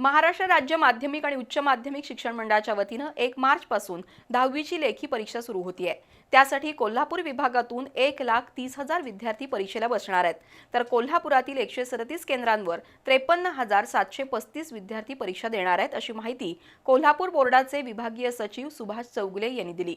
महाराष्ट्र राज्य माध्यमिक आणि उच्च माध्यमिक शिक्षण मंडळाच्या वतीनं एक मार्चपासून दहावीची लेखी परीक्षा सुरू होती आहे त्यासाठी कोल्हापूर विभागातून एक लाख तीस हजार विद्यार्थी परीक्षेला बसणार आहेत. तर कोल्हापुरातील एकशे सदतीस केंद्रांवर त्रेपन्न हजार सातशे पस्तीस विद्यार्थी परीक्षा देणार आहेत अशी माहिती कोल्हापूर बोर्डाचे विभागीय सचिव सुभाष चौगुले यांनी दिली.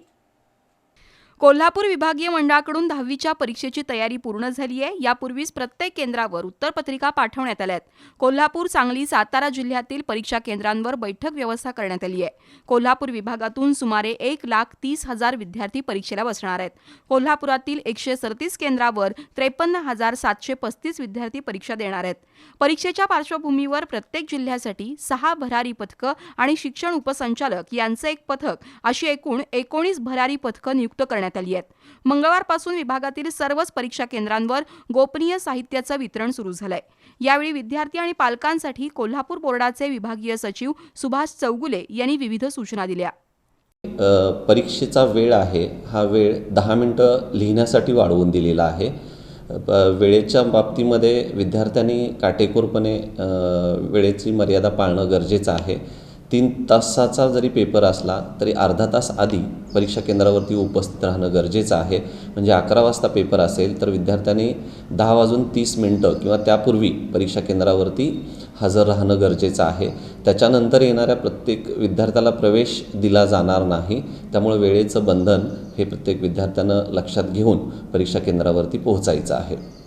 कोल्हापूर विभागीय मंडळाकडून दहावीच्या परीक्षेची तयारी पूर्ण झाली आहे. यापूर्वीच प्रत्येक केंद्रावर उत्तरपत्रिका पाठवण्यात आल्या आहेत. कोल्हापूर सांगली सातारा जिल्ह्यातील परीक्षा केंद्रांवर बैठक व्यवस्था करण्यात आली आहे. कोल्हापूर विभागातून सुमारे एक लाख तीस हजार विद्यार्थी परीक्षेला बसणार आहेत. कोल्हापुरातील एकशे सदतीस केंद्रावर त्रेपन्न हजार सातशे पस्तीस विद्यार्थी परीक्षा देणार आहेत. परीक्षेच्या पार्श्वभूमीवर प्रत्येक जिल्ह्यासाठी सहा भरारी पथकं आणि शिक्षण उपसंचालक यांचं एक पथक अशी एकूण एकोणीस भरारी पथकं नियुक्त करण्यात आली आहेत. मंगळवारपासून विभागातील सर्वच परीक्षा केंद्रांवर गोपनीय साहित्याचं वितरण सुरू झालंय. यावेळी विद्यार्थी आणि पालकांसाठी कोल्हापूर बोर्डाचे विभागीय सचिव सुभाष चौगुले यांनी विविध सूचना दिल्या. परीक्षेचा वेळ आहे. हा वेळ दहा मिनटं लिहिण्यासाठी वाढवून दिलेला आहे. वेळेच्या बाबतीमध्ये विद्यार्थ्यांनी काटेकोरपणे वेळेची मर्यादा पाळणं गरजेचं आहे. तीन तासाचा जरी पेपर असला तरी अर्धा तास आधी परीक्षा केंद्रावरती उपस्थित राहणं गरजेचं आहे. म्हणजे अकरा वाजता पेपर असेल तर विद्यार्थ्यांनी दहा वाजून तीस मिनटं किंवा त्यापूर्वी परीक्षा केंद्रावरती हजर राहणं गरजेचं आहे. त्याच्यानंतर येणाऱ्या प्रत्येक विद्यार्थ्याला प्रवेश दिला जाणार नाही. त्यामुळे वेळेचं बंधन हे प्रत्येक विद्यार्थ्यानं लक्षात घेऊन परीक्षा केंद्रावरती पोहोचायचं आहे.